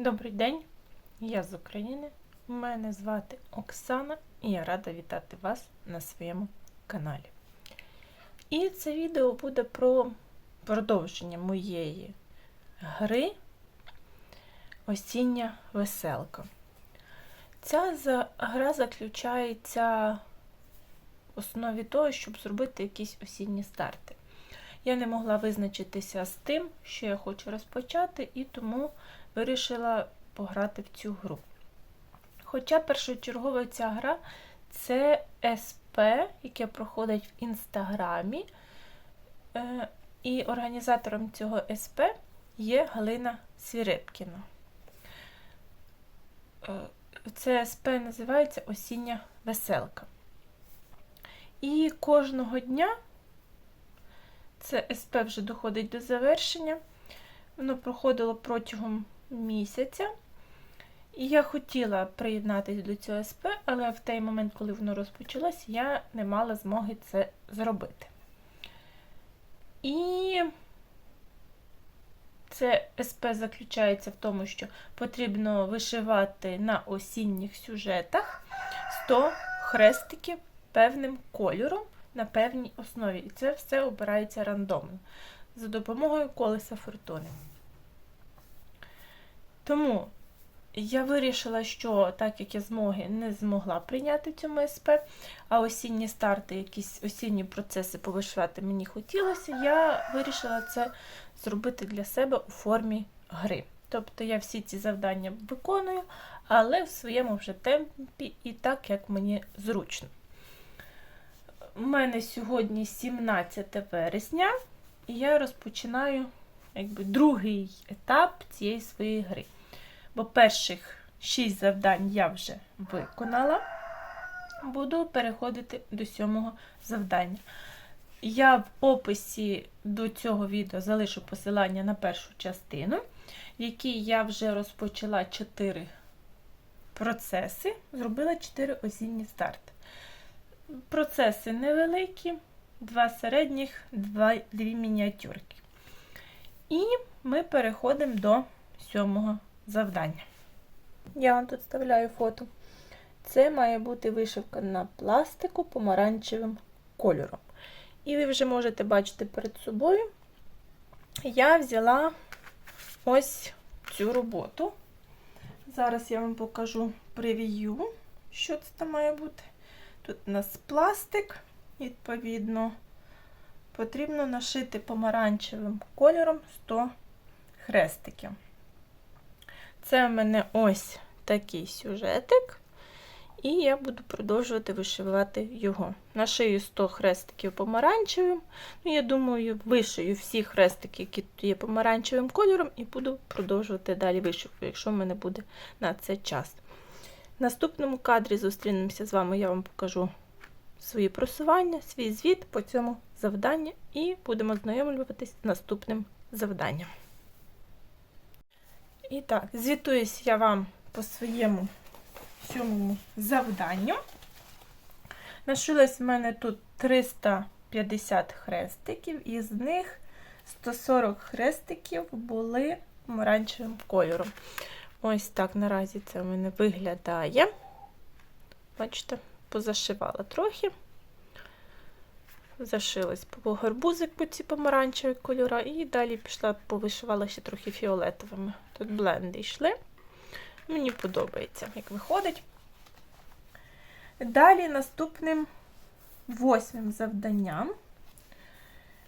Добрий день, я з України. Мене звати Оксана і я рада вітати вас на своєму каналі. І це відео буде про продовження моєї гри Осіння веселка. Ця гра заключається в основі того, щоб зробити якісь осінні старти. Я не могла визначитися з тим, що я хочу розпочати, і тому вирішила пограти в цю гру. Хоча першочергова ця гра це СП, яке проходить в інстаграмі. Е, І організатором цього СП є Галина Свірепкіна. Е, Це СП називається Осіння веселка. І кожного дня це СП вже доходить до завершення. Воно проходило протягом місяця. І я хотіла приєднатися до цього СП, але в той момент, коли воно розпочалось, я не мала змоги це зробити. І це СП заключається в тому, що потрібно вишивати на осінніх сюжетах 100 хрестиків певним кольором на певній основі. І це все обирається рандомно за допомогою колеса фортуни. Тому я вирішила, що так як я змоги не змогла прийняти в цьому СП, а осінні старти, якісь осінні процеси повишивати мені хотілося, я вирішила це зробити для себе у формі гри.Тобто я всі ці завдання виконую, але в своєму вже темпі і так, як мені зручно. У мене сьогодні 17 вересня, і я розпочинаю якби, другий етап цієї своєї гри. Бо перших 6 завдань я вже виконала. Буду переходити до сьомого завдання. Я в описі до цього відео залишу посилання на першу частину, в якій я вже розпочала 4 процеси, зробила 4 осінні старти. Процеси невеликі, два середніх, два, дві мініатюрки. І ми переходимо до сьомого завдання. Я вам тут вставляю фото. Це має бути вишивка на пластику помаранчевим кольором. І ви вже можете бачити перед собою. Я взяла ось цю роботу. Зараз я вам покажу прев'ю, що це там має бути. Тут у нас пластик, відповідно, потрібно нашити помаранчевим кольором 100 хрестиків. Це в мене ось такий сюжетик, і я буду продовжувати вишивати його. Нашию 100 хрестиків помаранчевим. Ну, я думаю, вишию всі хрестики, які тут є помаранчевим кольором, і буду продовжувати далі вишивку, якщо в мене буде на це час. В наступному кадрі зустрінемося з вами, я вам покажу свої просування, свій звіт по цьому завданню, і будемо знайомлюватись з наступним завданням. І так, звітуюсь я вам по своєму сьомому завданню. Нашилось в мене тут 350 хрестиків, із них 140 хрестиків були помаранчевим кольором. Ось так наразі це в мене виглядає. Бачите, позашивала трохи. Зашилась по гарбузику ці помаранчеві кольора, і далі пішла, повишивала ще трохи фіолетовими. Тут бленди йшли. Мені подобається, як виходить. Далі наступним восьмим завданням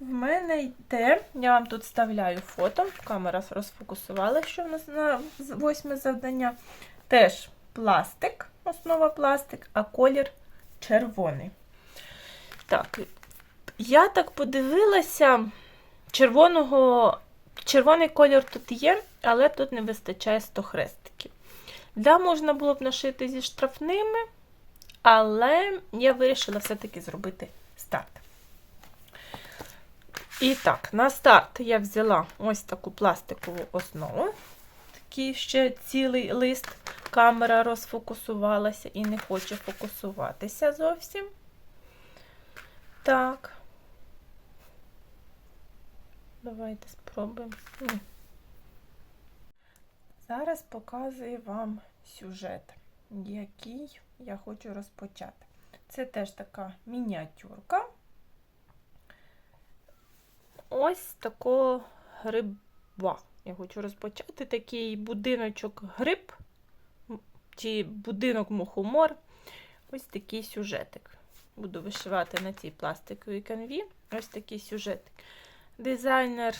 в мене йде, я вам тут вставляю фото, камера розфокусувала, що в нас на восьме завдання. Теж пластик, основа пластик, а колір червоний. Так, я так подивилася, червоного, червоний кольор тут є, але тут не вистачає 100 хрестиків. Да, можна було б нашити зі штрафними, але я вирішила все-таки зробити старт. І так, на старт я взяла ось таку пластикову основу. Такий ще цілий лист. Камера розфокусувалася і не хоче фокусуватися зовсім. Так. Давайте спробуємо. Зараз показую вам сюжет, який я хочу розпочати. Це теж така мініатюрка. Ось такого гриба. Я хочу розпочати такий будиночок гриб чи будинок мухомор. Ось такий сюжетик. Буду вишивати на цій пластиковій канві. Ось такий сюжетик. Дизайнер,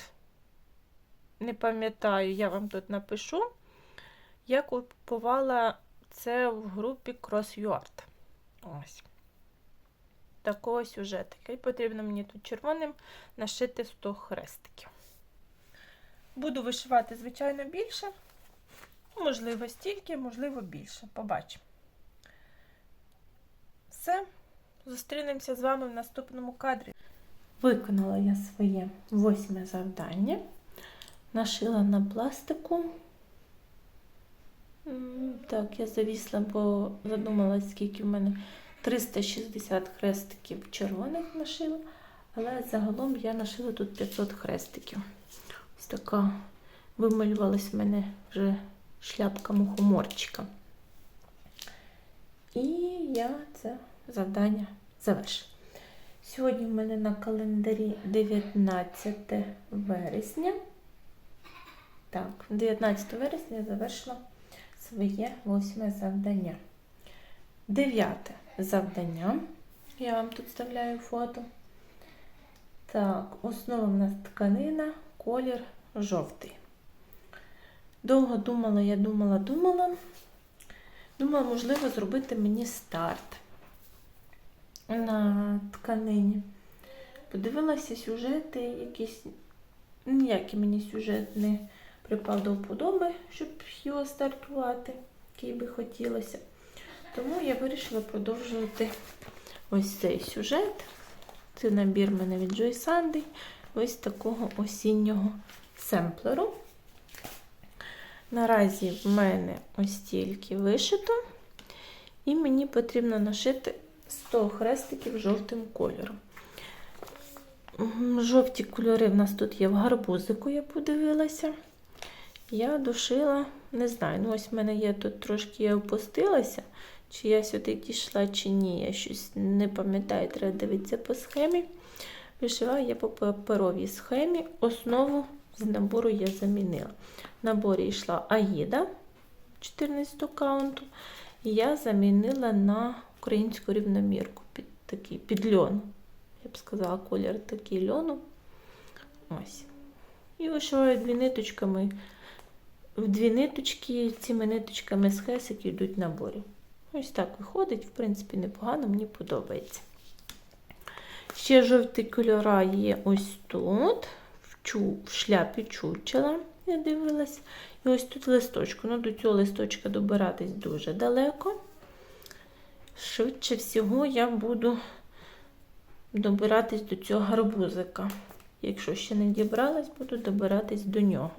не пам'ятаю, я вам тут напишу. Я купувала це в групі CrossYard. Ось. Такого сюжетика. І потрібно мені тут червоним нашити 100 хрестиків. Буду вишивати, звичайно, більше. Можливо, стільки, можливо, більше. Побачимо. Все. Зустрінемося з вами в наступному кадрі. Виконала я своє восьме завдання. Нашила на пластику. Так, я завісла, бо задумалась, скільки в мене 360 хрестиків червоних нашила, але загалом я нашила тут 500 хрестиків. Ось така вималювалась в мене вже шляпка мухоморчика. І я це завдання завершила. Сьогодні в мене на календарі 19 вересня. Так, 19 вересня я завершила своє восьме завдання. Дев'яте завдання. Я вам тут вставляю фото. Так, основа в нас тканина, колір жовтий. Довго думала, я думала, думала. Думала, можливо, зробити мені старт на тканині. Подивилася сюжети, якісь ніякий мені сюжет не припав до вподоби, щоб його стартувати, який би хотілося. Тому я вирішила продовжувати ось цей сюжет. Це набір в мене від Joy Sandy, ось такого осіннього семплеру. Наразі в мене ось тільки вишито, і мені потрібно нашити 100 хрестиків жовтим кольором. Жовті кольори в нас тут є в гарбузику, я подивилася. Я дошила, не знаю, ну ось в мене є тут трошки я опустилася, чи я сюди дійшла, чи ні. Я щось не пам'ятаю, треба дивитися по схемі. Вишиваю я по паперовій схемі. Основу з набору я замінила. В наборі йшла Аїда 14 каунту. І я замінила на українську рівномірку під такий під льон. Я б сказала, колір такий льону. Ось. І вишиваю дві ниточками. В дві ниточки, цими ниточками з хесики йдуть наборі. Ось так виходить, в принципі, непогано, мені подобається. Ще жовті кольора є ось тут, в, чу, в шляпі чучела, я дивилась. І ось тут листочку. Ну, до цього листочка добиратись дуже далеко. Швидше всього, я буду добиратись до цього гарбузика. Якщо ще не дібралась, буду добиратись до нього.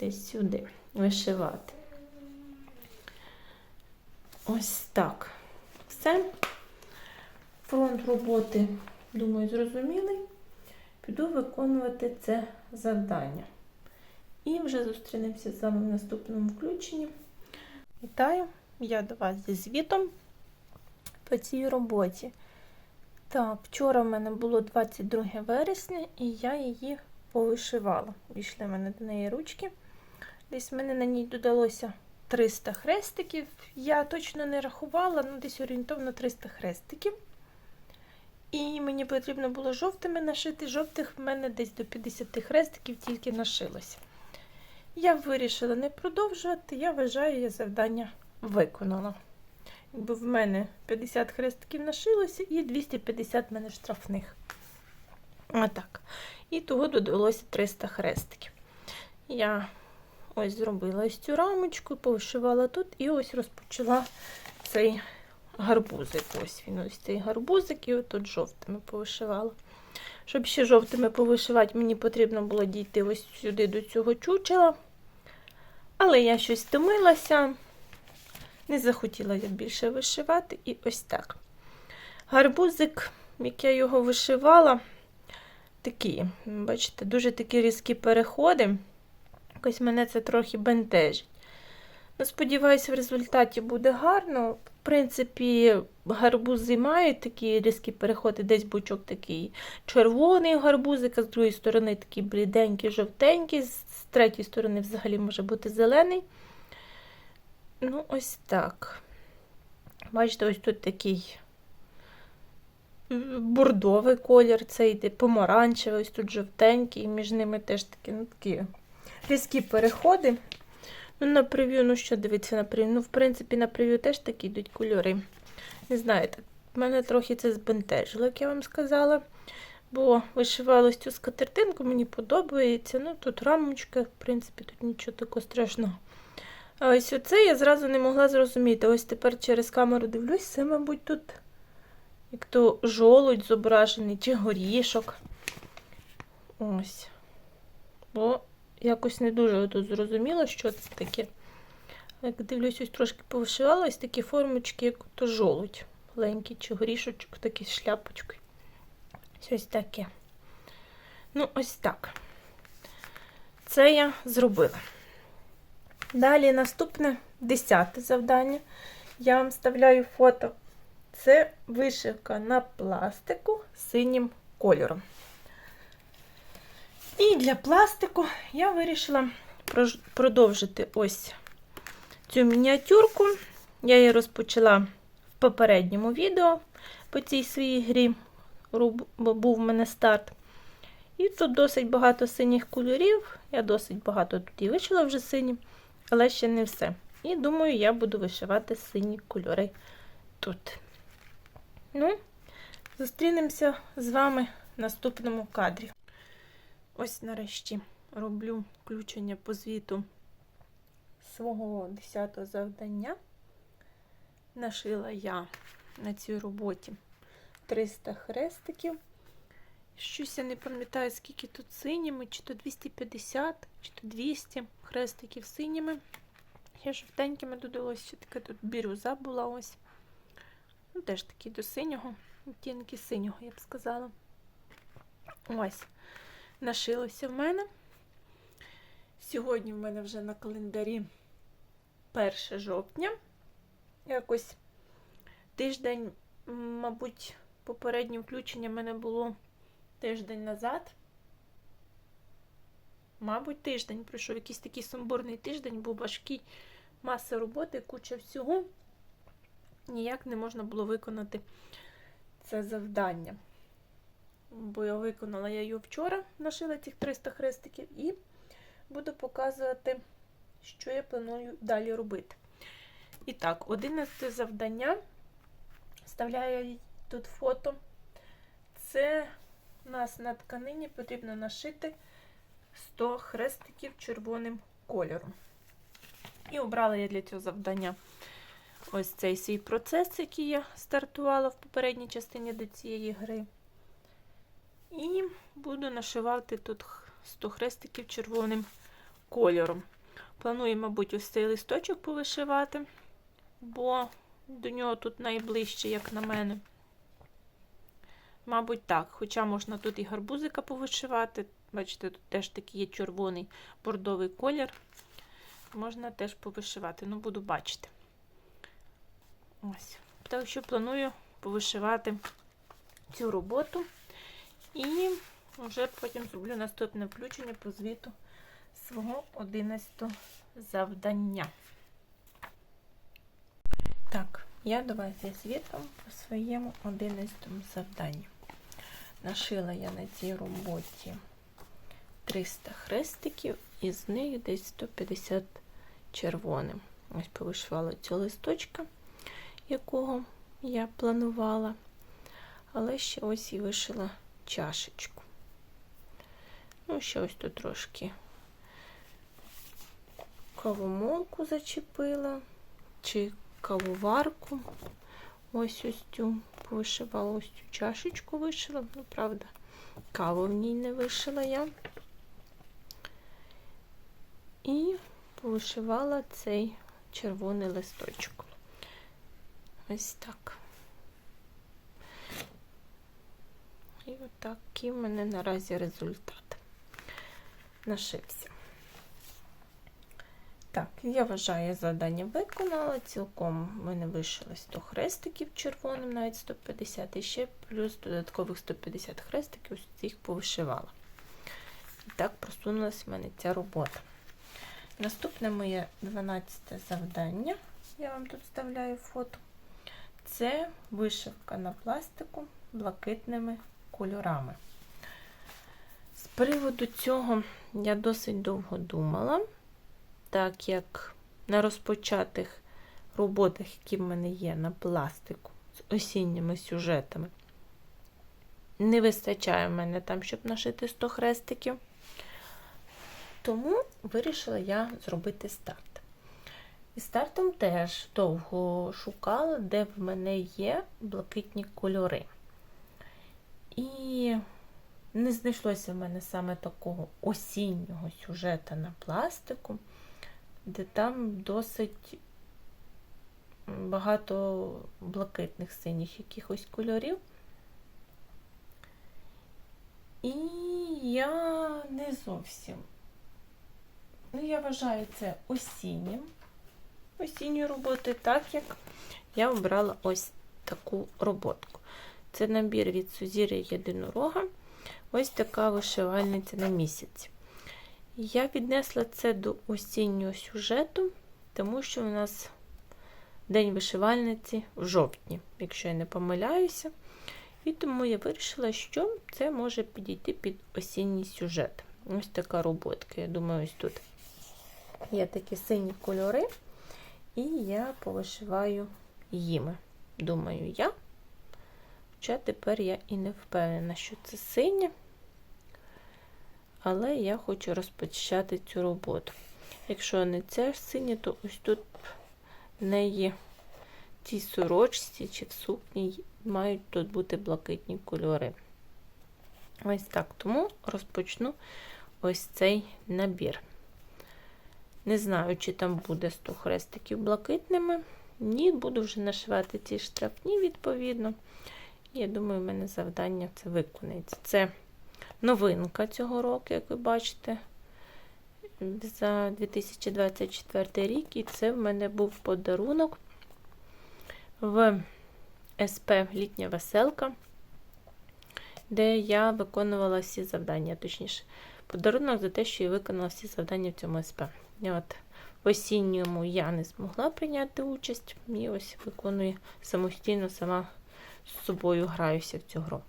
Десь сюди вишивати. Ось так. Все. Фронт роботи, думаю, зрозумілий. Піду виконувати це завдання. І вже зустрінемося з вами в наступному включенні. Вітаю! Я до вас зі звітом по цій роботі. Так, вчора в мене було 22 вересня, і я її повишивала. Війшли в мене до неї ручки. Десь в мене на ній додалося 300 хрестиків. Я точно не рахувала, ну десь орієнтовно 300 хрестиків. І мені потрібно було жовтими нашити. Жовтих в мене десь до 50 хрестиків тільки нашилося. Я вирішила не продовжувати, я вважаю, я завдання виконала. Якби в мене 50 хрестиків нашилося і 250 в мене штрафних. Отак. І того додалося 300 хрестиків. Я ось зробила ось цю рамочку, повишивала тут і ось розпочала цей гарбузик. Ось він ось цей гарбузик, і отут жовтими повишивала. Щоб ще жовтими повишивати, мені потрібно було дійти ось сюди до цього чучела. Але я щось втомилася, не захотіла я більше вишивати, і ось так. Гарбузик, як я його вишивала, такі, бачите, дуже такі різкі переходи. Якось мене це трохи бентежить. Ну, сподіваюся, в результаті буде гарно. В принципі, гарбузи мають такі різкі переходи, десь бучок такий червоний гарбузик, а з другої сторони такий бліденький, жовтенький, з третьої сторони взагалі може бути зелений. Ну, ось так. Бачите, ось тут такий м, бордовий колір, це йде помаранчевий, ось тут жовтенький, і між ними теж такі, ну, такі різкі переходи. Ну, на прев'ю, ну що дивитися на прев'ю? Ну, в принципі, на прев'ю теж такі йдуть кольори. Не знаю, так, мене трохи це збентежило, як я вам сказала. Бо вишивала ось цю скатертинку, мені подобається. Ну, тут рамочка, в принципі, тут нічого такого страшного. А ось оце я зразу не могла зрозуміти. Ось тепер через камеру дивлюсь, це, мабуть, тут як то жолудь зображений, чи горішок. Ось. Бо якось не дуже тут зрозуміло, що це таке. Як дивлюсь, ось трошки повишивала, ось такі формочки, як то жолудь. Маленький чи горішочок, такий з шляпочкою. Щось таке. Ну, ось так. Це я зробила. Далі наступне десяте завдання. Я вам вставляю фото. Це вишивка на пластику синім кольором. І для пластику я вирішила продовжити ось цю мініатюрку. Я її розпочала в попередньому відео по цій своїй грі. Був в мене старт. І тут досить багато синіх кольорів. Я досить багато тут і вишила вже сині, але ще не все. І думаю, я буду вишивати сині кольори тут. Ну, зустрінемося з вами в наступному кадрі. Ось нарешті роблю включення по звіту свого 10-го завдання. Нашила я на цій роботі 300 хрестиків. Щось я не пам'ятаю, скільки тут синіми, чи то 250, чи то 200 хрестиків синіми. Я жовтенькими додалось, ще така тут бірюза була ось. Ну, теж такі до синього, відтінки синього, я б сказала. Ось, нашилося в мене. Сьогодні в мене вже на календарі 1 жовтня. Якось тиждень, мабуть, попереднє включення в мене було тиждень назад. Мабуть, тиждень пройшов якийсь такий сумбурний тиждень, був важкий, маса роботи, куча всього. Ніяк не можна було виконати це завдання. Бо я виконала я його вчора, нашила цих 300 хрестиків, і буду показувати, що я планую далі робити. І так, 11 завдання. Вставляю тут фото. Це у нас на тканині потрібно нашити 100 хрестиків червоним кольором. І обрала я для цього завдання ось цей свій процес, який я стартувала в попередній частині до цієї гри. І буду нашивати тут 100 хрестиків червоним кольором. Планую, мабуть, ось цей листочок повишивати, бо до нього тут найближче, як на мене. Мабуть, так. Хоча можна тут і гарбузика повишивати. Бачите, тут теж такий є червоний бордовий колір. Можна теж повишивати, ну буду бачити. Ось. Так що планую повишивати цю роботу. І вже потім зроблю наступне включення по звіту свого 11 завдання. Так, я давай зі звітом по своєму 11 завданню. Нашила я на цій роботі 300 хрестиків, і з них десь 150 червоним. Ось повишивала цього листочка, якого я планувала. Але ще ось і вишила чашечку. Ну, ще ось тут трошки кавомолку зачепила, чи кавоварку. Ось ось цю повишивала, ось цю чашечку вишила. Ну, правда, каву в ній не вишила я. І повишивала цей червоний листочок. Ось так. І отакий в мене наразі результат нашився. Так, я вважаю, я завдання виконала. Цілком в мене вишили 100 хрестиків червоним, навіть 150, і ще плюс додаткових 150 хрестиків, їх повишивала. І так просунулася в мене ця робота. Наступне моє 12 завдання, я вам тут вставляю фото. Це вишивка на пластику блакитними кольорами. З приводу цього я досить довго думала, так як на розпочатих роботах, які в мене є на пластику з осінніми сюжетами, не вистачає в мене там, щоб нашити 100 хрестиків. Тому вирішила я зробити старт. І стартом теж довго шукала, де в мене є блакитні кольори. І не знайшлося в мене саме такого осіннього сюжета на пластику, де там досить багато блакитних синіх якихось кольорів. І я не зовсім. Ну, я вважаю це осіннім. Осінньої роботи, так як я обрала ось таку роботку. Це набір від Сузір'я Єдинорога. Ось така вишивальниця на місяць. Я віднесла це до осіннього сюжету, тому що у нас День вишивальниці в жовтні, якщо я не помиляюся. І тому я вирішила, що це може підійти під осінній сюжет. Ось така роботка. Я думаю, ось тут є такі сині кольори, і я повишиваю їми. Думаю, я. Хоча тепер я і не впевнена, що це синє, але я хочу розпочати цю роботу. Якщо не це синє, то ось тут в неї в сорочці чи в сукні мають тут бути блакитні кольори. Ось так. Тому розпочну ось цей набір. Не знаю, чи там буде 100 хрестиків блакитними. Ні, буду вже нашивати ці штрафні, відповідно. Я думаю, в мене завдання це виконається. Це новинка цього року, як ви бачите, за 2024 рік. І це в мене був подарунок в СП Літня веселка, де я виконувала всі завдання. Точніше, подарунок за те, що я виконала всі завдання в цьому СП. От в осінньому я не змогла прийняти участь, і ось виконую самостійно сама з собою граюся в цю гру.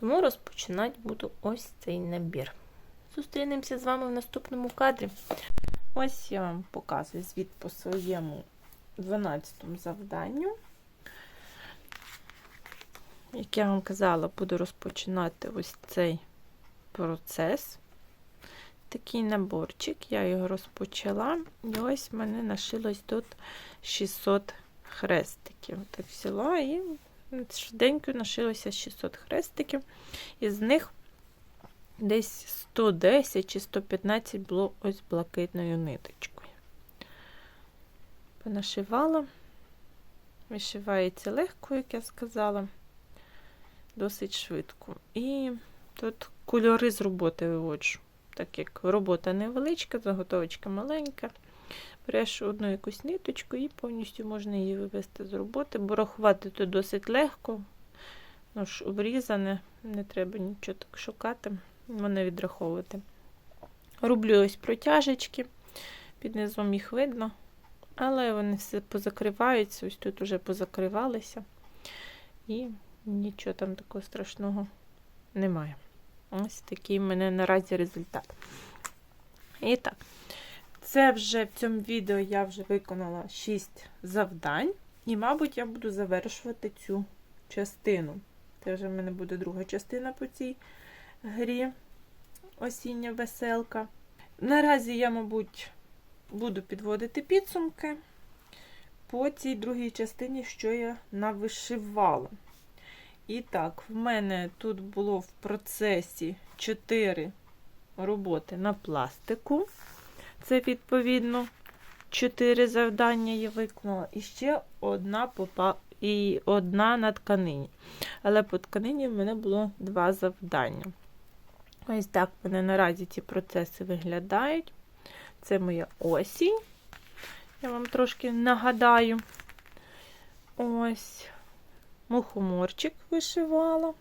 Тому розпочинати буду ось цей набір. Зустрінемося з вами в наступному кадрі. Ось я вам показую звіт по своєму 12 завданню. Як я вам казала, буду розпочинати ось цей процес. Такий наборчик, я його розпочала, і ось в мене нашилось тут 600 хрестиків. Так взяла і швиденько нашилося 600 хрестиків, із них десь 110 чи 115 було ось блакитною ниточкою. Понашивала, вишивається легко, як я сказала, досить швидко. І тут кольори з роботи виводжу. Так як робота невеличка, заготовочка маленька. Береш одну якусь ниточку і повністю можна її вивести з роботи, бо рахувати тут досить легко. Ну ж, обрізане, не треба нічого так шукати, воно відраховувати. Роблю ось протяжечки, під низом їх видно, але вони все позакриваються, ось тут вже позакривалися, і нічого там такого страшного немає. Ось такий в мене наразі результат. І так. Це вже в цьому відео я вже виконала 6 завдань, і, мабуть, я буду завершувати цю частину. Це вже в мене буде друга частина по цій грі осіння веселка. Наразі я, мабуть, буду підводити підсумки по цій другій частині, що я навишивала. І так, в мене тут було в процесі 4 роботи на пластику. Це, відповідно, 4 завдання я виконала. І ще одна попа... і одна на тканині. Але по тканині в мене було два завдання. Ось так в мене наразі ці процеси виглядають. Це моя осінь. Я вам трошки нагадаю. Ось. Мухоморчик вишивала.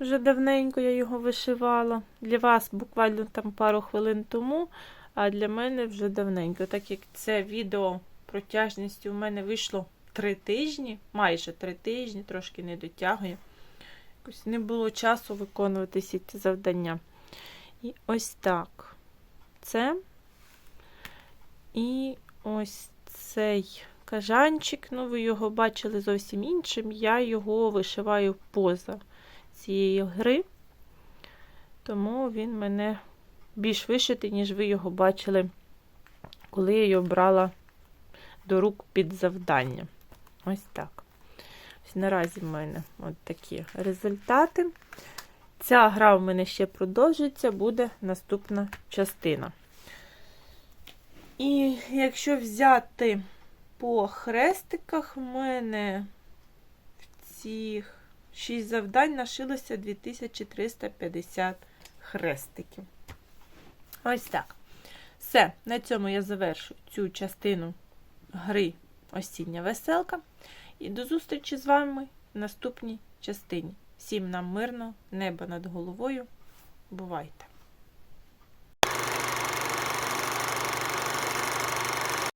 Вже давненько я його вишивала. Для вас буквально там пару хвилин тому, а для мене вже давненько. Так як це відео протяжністю у мене вийшло три тижні, майже три тижні, трошки не дотягує. Якось не було часу виконувати всі ці завдання. І ось так. Це. І ось цей кажанчик. Ну, ви його бачили зовсім іншим. Я його вишиваю поза цієї гри. Тому він мене більш вишитий, ніж ви його бачили, коли я його брала до рук під завдання. Ось так. Ось наразі в мене от такі результати. Ця гра в мене ще продовжиться, буде наступна частина. І якщо взяти по хрестиках, в мене в цих 6 завдань нашилося 2350 хрестиків. Ось так. Все, на цьому я завершу цю частину гри Осіння веселка. І до зустрічі з вами в наступній частині. Всім нам мирно, неба над головою. Бувайте!